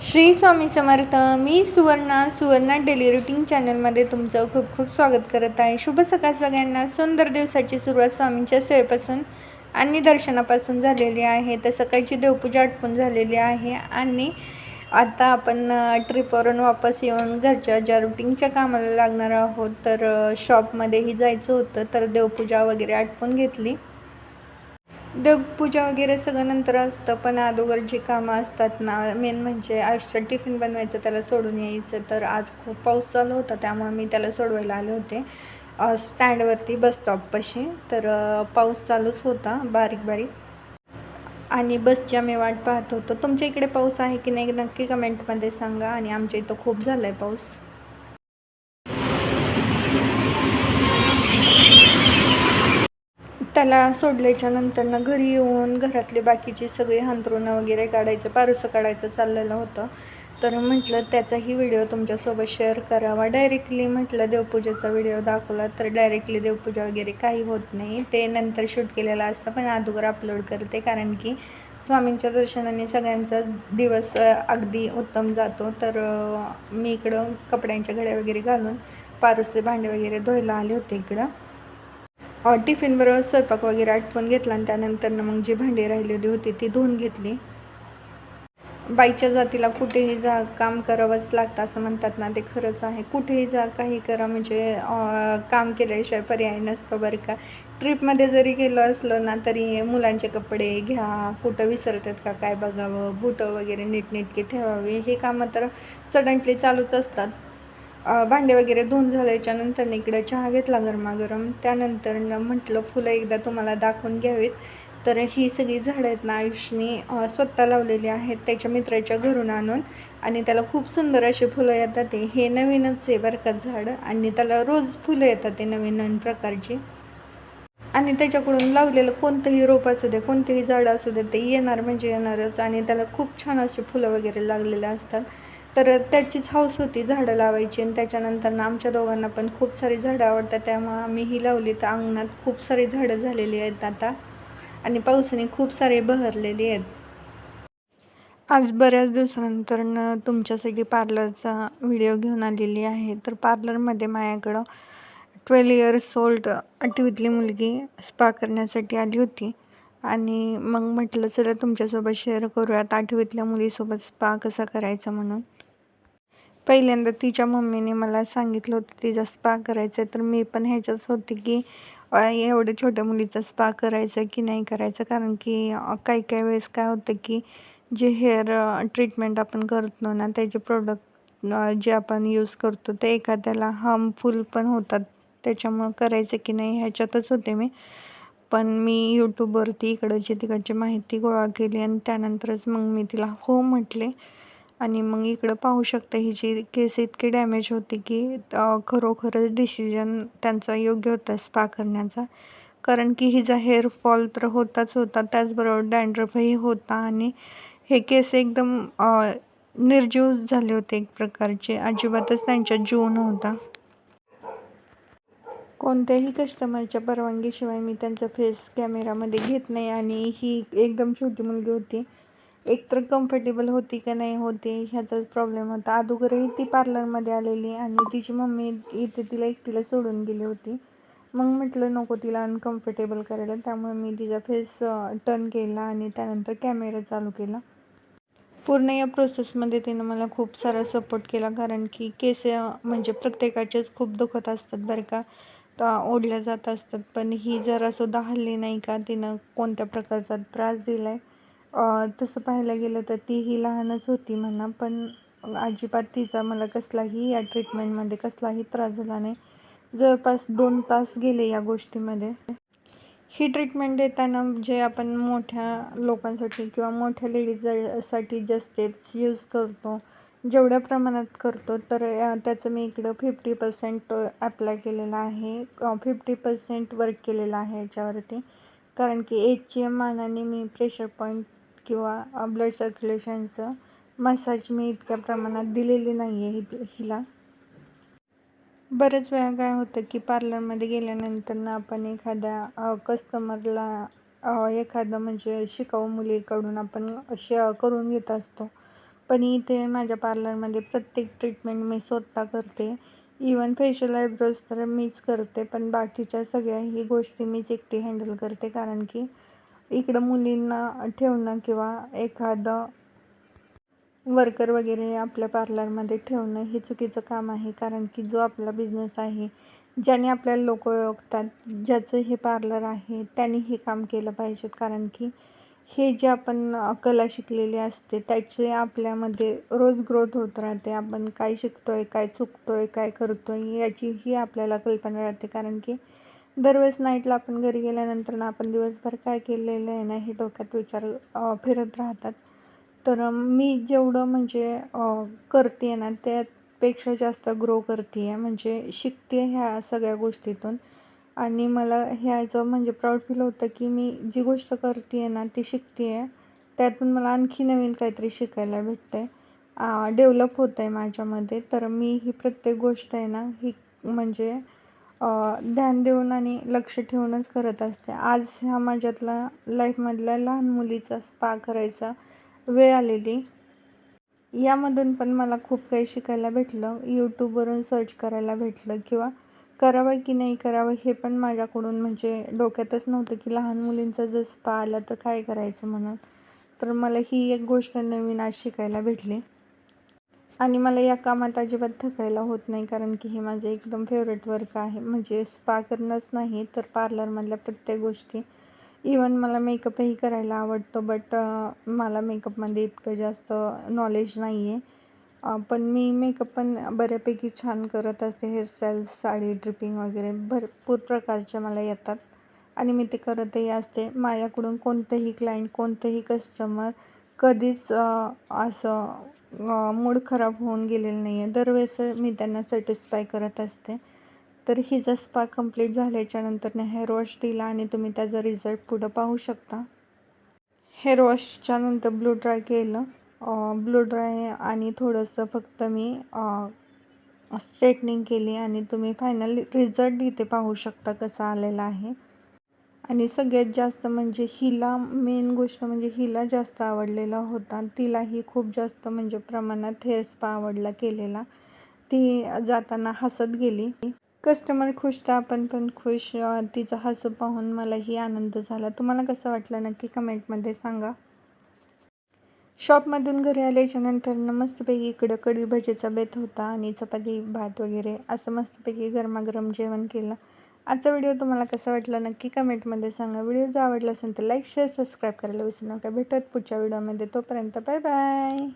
श्री स्वामी समर्थ मी Suvarna Suvarna daily routine चॅनलमध्ये तुमचं खूप खूप स्वागत करत आहे. शुभ सकाळ सगळ्यांना. सुंदर दिवसाची सुरुवात स्वामींच्या सेवेपासून आणि दर्शनापासून झालेली आहे. तर सकाळची देवपूजा आटपून झालेली आहे आणि आता आपण ट्रिपवरून वापस येऊन घरच्या ज्या रुटीनच्या कामाला लागणार आहोत तर शॉपमध्येही जायचं होतं तर देवपूजा वगैरे आटपून घेतली. देवपूजा वगैरे सगळं नंतर असतं पण अगोदर जी कामं असतात ना मेन म्हणजे आयुष्यात टिफिन बनवायचं त्याला सोडून यायचं. तर आज खूप पाऊस चालू होता त्यामुळे मी त्याला सोडवायला आले होते. स्टँडवरती बस स्टॉपपाशी तर पाऊस चालूच होता बारीक बारीक. आणि बसची आम्ही वाट पाहत होतो. तुमच्या इकडे पाऊस आहे की नाही नक्की कमेंटमध्ये सांगा. आणि आमच्या इथं खूप झाला आहे पाऊस. त्याला सोडल्याच्या नंतरनं घरी येऊन घरातले बाकीचे सगळे हांतरुणं वगैरे काढायचं पारुसं काढायचं चाललेलं होतं. तर म्हटलं त्याचाही व्हिडिओ तुमच्यासोबत शेअर करावा. डायरेक्टली म्हटलं देवपूजेचा व्हिडिओ दाखवला तर डायरेक्टली देवपूजा वगैरे काही होत नाही. ते नंतर शूट केलेलं असतं पण अगोदर अपलोड करते. कारण की स्वामींच्या दर्शनाने सगळ्यांचा दिवस अगदी उत्तम जातो. तर मी इकडं कपड्यांच्या घड्या वगैरे घालून पारुसे भांडे वगैरे धुवायला आले होते इकडं. टिफिनबरोबर स्वयंपाक वगैरे आटपून घेतला आणि त्यानंतर मग जी भांडी राहिलेली होती ती धुवून घेतली. बाईच्या जातीला कुठेही जा काम करावंच लागतं असं म्हणतात ना ते खरंच आहे. कुठेही जा काही करा म्हणजे काम केल्याशिवाय पर्याय नसतो बरं का. ट्रिपमध्ये जरी गेलो असलो ना तरी मुलांचे कपडे घ्या कुठं विसरतात का काय बघावं बुटं वगैरे नीटनेटके ठेवावे हे कामं तर सडनली चालूच असतात. भांडे वगैरे धुवून झाल्याच्यानंतर इकडे चहा घेतला गरमागरम. त्यानंतर म्हटलं फुलं एकदा तुम्हाला दाखवून घ्यावीत. तर ही सगळी झाडं आहेत ना आयुषने स्वतः लावलेली आहेत त्याच्या मित्राच्या घरून आणून. आणि त्याला खूप सुंदर अशी फुलं येतात ते. हे नवीनच आहे बरं का झाड. आणि त्याला रोज फुलं येतात ते नवीन नवीन प्रकारची. आणि त्याच्याकडून लावलेलं कोणतंही रोप असू दे कोणतेही झाड असू दे ते येणार म्हणजे येणारच. आणि त्याला खूप छान अशी फुलं वगैरे लागलेले असतात. तर त्याचीच हौस होती झाडं लावायची. आणि त्याच्यानंतर ना आमच्या दोघांना पण खूप सारी झाडं आवडतात. त्यामुळं आम्ही ही लावली तर अंगणात खूप सारी झाडं झालेली आहेत आता. आणि पावसाने खूप सारे बहरलेली आहेत. आज बऱ्याच दिवसानंतर तुमच्यासाठी पार्लरचा व्हिडिओ घेऊन आलेली आहे. तर पार्लरमध्ये माझ्याकडं ट्वेल्व इयर्स ओल्ड आठवीतली मुलगी स्पा करण्यासाठी आली होती. आणि मग म्हटलं चला तुमच्यासोबत शेअर करूयात आठवीतल्या मुलीसोबत स्पा कसा करायचा म्हणून. पहिल्यांदा तिच्या मम्मीने मला सांगितलं होतं तिचा स्पा करायचा तर मी पण ह्याच्याच होते की एवढ्या छोट्या मुलीचा स्पा करायचा की नाही करायचं? कारण की काही काही वेळेस काय होतं की जे हेअर ट्रीटमेंट आपण करतो ना त्याचे प्रोडक्ट जे आपण यूज करतो ते एखाद्याला हार्मफुल पण होतात. त्याच्यामुळं करायचं की नाही ह्याच्यातच होते मी. पण मी यूट्यूबवरती इकडची तिकडची माहिती गोळा केली आणि त्यानंतरच मग मी तिला हो म्हटले. आणि मग इकडं पाहू शकता हिची केस इतकी डॅमेज होती की खरोखरच डिसिजन त्यांचा योग्य होता स्पा करण्याचा. कारण की हिचा हेअरफॉल तर होताच होता त्याचबरोबर डँड्रफही होता आणि हे केस एकदम निर्जीव झाले होते एक प्रकारचे. अजिबातच त्यांच्या जीव नव्हता. कोणत्याही कस्टमरच्या परवानगीशिवाय मी त्यांचा फेस कॅमेरामध्ये घेत नाही आणि ही एकदम छोटी मुलगी होती. एकतर कम्फर्टेबल होती का नाही होते ह्याचाच प्रॉब्लेम होता. अगोदरही ती पार्लरमध्ये आलेली आणि तिची मम्मी इथे तिला एकटीला सोडून गेली होती. मग म्हटलं नको तिला अनकम्फर्टेबल करायला. त्यामुळे मी तिचा फेस टर्न केला आणि त्यानंतर कॅमेरा चालू केला. पूर्ण या प्रोसेसमध्ये तिनं मला खूप सारा सपोर्ट केला. कारण की केस म्हणजे प्रत्येकाचेच खूप दुखत असतात बरं का. तर ओढल्या जात असतात. पण ही जरासुद्धा हल्ली नाही का तिनं कोणत्या प्रकारचा त्रास दिला आहे तसं पाहायला गेलं तर ती ही लहानच होती म्हणा पण अजिबात तिचा मला कसलाही या ट्रीटमेंटमध्ये कसलाही त्रास झाला नाही. जवळपास दोन तास गेले या गोष्टीमध्ये. ही ट्रीटमेंट देताना जे आपण मोठ्या लोकांसाठी किंवा मोठ्या लेडीजसाठी ज्या स्टेप्स यूज करतो जेवढ्या प्रमाणात करतो तर त्याचं मी इकडं फिफ्टी पर्सेंट अप्लाय केलेलं आहे. फिफ्टी पर्सेंट वर्क केलेलं आहे याच्यावरती. कारण की एजच्या मानाने मी प्रेशर पॉईंट किंवा ब्लड सर्क्युलेशनचं मसाज मी इतक्या प्रमाणात दिलेली नाही आहे हि हिला. बऱ्याच वेळा काय होतं की पार्लरमध्ये गेल्यानंतर ना आपण एखाद्या कस्टमरला एखादं म्हणजे शिकाऊ मुलीकडून आपण श करून घेत असतो. पण इथे माझ्या पार्लरमध्ये प्रत्येक ट्रीटमेंट मी स्वतः करते. इवन फेशियल आयब्रोज तर मीच करते पण बाकीच्या सगळ्या ही गोष्टी मीच एकटी हँडल करते. कारण की इकडं मुलींना ठेवणं किंवा एखादं वर्कर वगैरे आपल्या पार्लरमध्ये ठेवणं हे चुकीचं काम आहे. कारण की जो आपला बिझनेस आहे ज्याने आपल्याला लोक ओळखतात ज्याचं हे पार्लर आहे त्यांनी हे काम केलं पाहिजेत कारण की हे जे आपण कला शिकलेली असते त्याचे आपल्यामध्ये रोज ग्रोथ होत राहते. आपण काय शिकतो आहे काय चुकतो आहे काय करतो आहे याचीही आपल्याला कल्पना राहते. कारण की दरवेळेस नाईटला आपण घरी गेल्यानंतर ना आपण दिवसभर काय केलेलं आहे ना हे डोक्यात विचार फिरत राहतात. तर मी जेवढं म्हणजे करते ना त्यापेक्षा जास्त ग्रो करते आहे म्हणजे शिकते ह्या सगळ्या गोष्टीतून. आणि मला ह्याचं म्हणजे प्राऊड फील होतं की मी जी गोष्ट करते आहे ना ती शिकते आहे त्यातून मला आणखी नवीन काहीतरी शिकायला भेटतं आहे डेव्हलप होतं आहे माझ्यामध्ये. तर मी ही प्रत्येक गोष्ट आहे ना ही म्हणजे ध्यान देऊन आणि लक्ष ठेवूनच करत असते. आज ह्या माझ्यातला लाईफमधल्या लहान मुलीचा स्पा करायचा वेळ आलेली. यामधून पण मला खूप काही शिकायला भेटलं. यूट्यूबवरून सर्च करायला भेटलं किंवा करावं की नाही करावं हे पण माझ्याकडून म्हणजे डोक्यातच नव्हतं की लहान मुलींचा जर स्पा आला तर काय करायचं म्हणून. तर मला ही एक गोष्ट नवीन आज शिकायला भेटली. आणि मला या कामात अजिबात थकायला होत नाही कारण की हे माझं एकदम फेवरेट वर्क आहे. म्हणजे स्पा करणंच नाही तर पार्लरमधल्या प्रत्येक गोष्टी. इवन मला मेकअपही करायला आवडतो बट मला मेकअपमध्ये इतकं जास्त नॉलेज नाही आहे पण मी मेकअप पण बऱ्यापैकी छान करत असते. हेअरस्टाईल साडी ड्रिपिंग वगैरे भरपूर प्रकारच्या मला येतात. आणि मी ते करतही असते. माझ्याकडून कोणतंही क्लायंट कोणतंही कस्टमर कधीच असं मूड खराब होऊन गेलेलं नाही आहे दरवेळेस मी त्यांना सॅटिस्फाय करत असते. तर हिचा स्पा कंप्लीट झाल्याच्यानंतर हेअर वॉश दिला आणि तुम्ही त्याचा रिझल्ट पुढं पाहू शकता. हेअर वॉशच्या नंतर ब्लू ड्राय केलं. ब्लू ड्राय आणि थोडंसं फक्त मी स्ट्रेटनिंग केली आणि तुम्ही फायनल रिझल्ट इथे पाहू शकता कसा आलेला आहे. आणि सगळ्यात जास्त म्हणजे हिला मेन गोष्ट म्हणजे हिला जास्त आवडलेला होता तिलाही खूप जास्त म्हणजे प्रमाणात हेअर स्पा आवडला केलेला. ती जाताना हसत गेली. कस्टमर खुश तर आपण पण खुश. तिचं हसू पाहून मलाही आनंद झाला. तुम्हाला कसं वाटलं नक्की कमेंटमध्ये सांगा. शॉपमधून घरी आल्याच्यानंतर मस्तपैकी इकडं कढी भजीचा बेत होता आणि चपाती भात वगैरे असं मस्तपैकी गरमागरम जेवण केलं. आजचा व्हिडिओ तुम्हाला कसा वाटला नक्की कमेंटमध्ये सांगा. व्हिडिओ जर आवडला असेल तर लाईक शेअर सबस्क्राईब करायला विसरू नका. भेटत पुढच्या व्हिडिओमध्ये. तोपर्यंत बाय बाय.